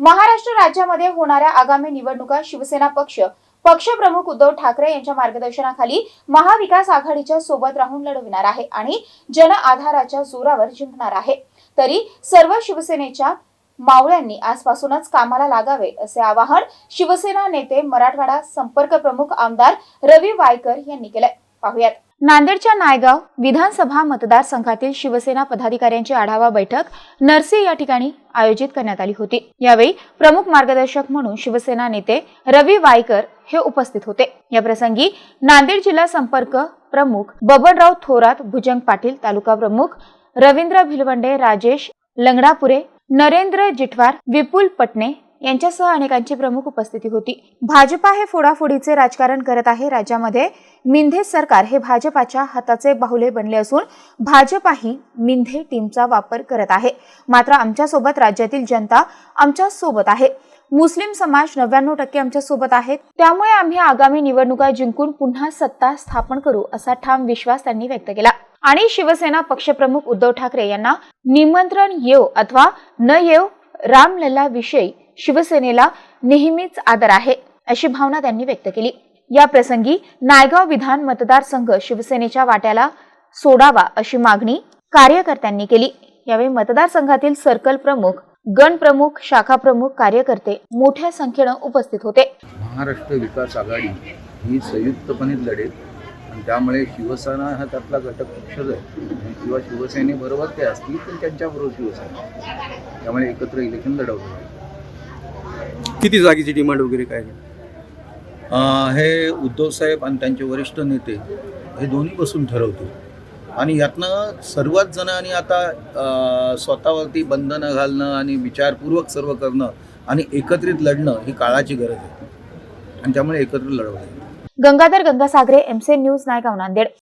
महाराष्ट्र राज्यामध्ये होणाऱ्या आगामी निवडणुका शिवसेना पक्ष पक्षप्रमुख उद्धव ठाकरे यांच्या मार्गदर्शनाखाली महाविकास आघाडीच्या सोबत राहून लढविणार आहे आणि जन आधाराच्या जोरावर जिंकणार आहे. तरी सर्व शिवसेनेच्या मावळ्यांनी आजपासूनच कामाला लागावे असे आवाहन शिवसेना नेते मराठवाडा संपर्क प्रमुख आमदार रवी वायकर यांनी केलंय. पाहूयात. नांदेडच्या नायगाव विधानसभा मतदारसंघातील शिवसेना पदाधिकाऱ्यांची आढावा बैठक नरसी या ठिकाणी आयोजित करण्यात आली होती. यावेळी प्रमुख मार्गदर्शक म्हणून शिवसेना नेते रवी वायकर हे उपस्थित होते. या प्रसंगी नांदेड जिल्हा संपर्क प्रमुख बबनराव थोरात भुजंग पाटील तालुका प्रमुख रवींद्र भिलवंडे राजेश लंगडापुरे नरेंद्र जिठवार विपुल पटणे यांच्यासह अनेकांची प्रमुख उपस्थिती होती. भाजपा हे फोडाफोडीचे राजकारण करत आहे. राज्यामध्ये मिंधे सरकार हे भाजपाच्या हाताचे बाहुले बनले असून भाजपाही मिंधे टीमचा वापर करत आहे. मात्र आमच्यासोबत राज्यातील जनता आमच्यासोबत आहे. मुस्लिम समाज नव्याण्णव टक्के आमच्यासोबत आहेत. त्यामुळे आम्ही आगामी निवडणुका जिंकून पुन्हा सत्ता स्थापन करू असा ठाम विश्वास त्यांनी व्यक्त केला. आणि शिवसेना पक्षप्रमुख उद्धव ठाकरे यांना निमंत्रण येव अथवा न येव रामलल्ला विषयी शिवसेनेला नेहमीच आदर आहे अशी भावना त्यांनी व्यक्त केली. या प्रसंगी नायगाव विधान मतदारसंघ शिवसेनेच्या वाट्याला सोडावा अशी मागणी कार्यकर्त्यांनी केली. यावेळी मतदारसंघातील सर्कल प्रमुख गण प्रमुख शाखा प्रमुख कार्यकर्ते मोठ्या संख्येनं उपस्थित होते. महाराष्ट्र विकास आघाडी ही संयुक्तपणे लढेल. आणि त्यामुळे शिवसेना हा त्यातला घटक पक्षच आहे. किंवा शिवसेनेबरोबर ते असतील तर त्यांच्याबरोबर शिवसेना. त्यामुळे एकत्र इलेक्शन लढवतो. किती जागेची डिमांड वगैरे काय? अं, हे उद्धवसाहेब आणि त्यांचे वरिष्ठ नेते हे दोन्ही बसून ठरवतील. आणि यातनं सर्वच जणांनी आता अं, स्वतःवरती बंधनं घालणं आणि विचारपूर्वक सर्व करणं आणि एकत्रित लढणं ही काळाची गरज आहे. आणि त्यामुळे एकत्र लढवलं गंगाधर गंगासागरे एमसे न्यूज नायगाव नांदेड.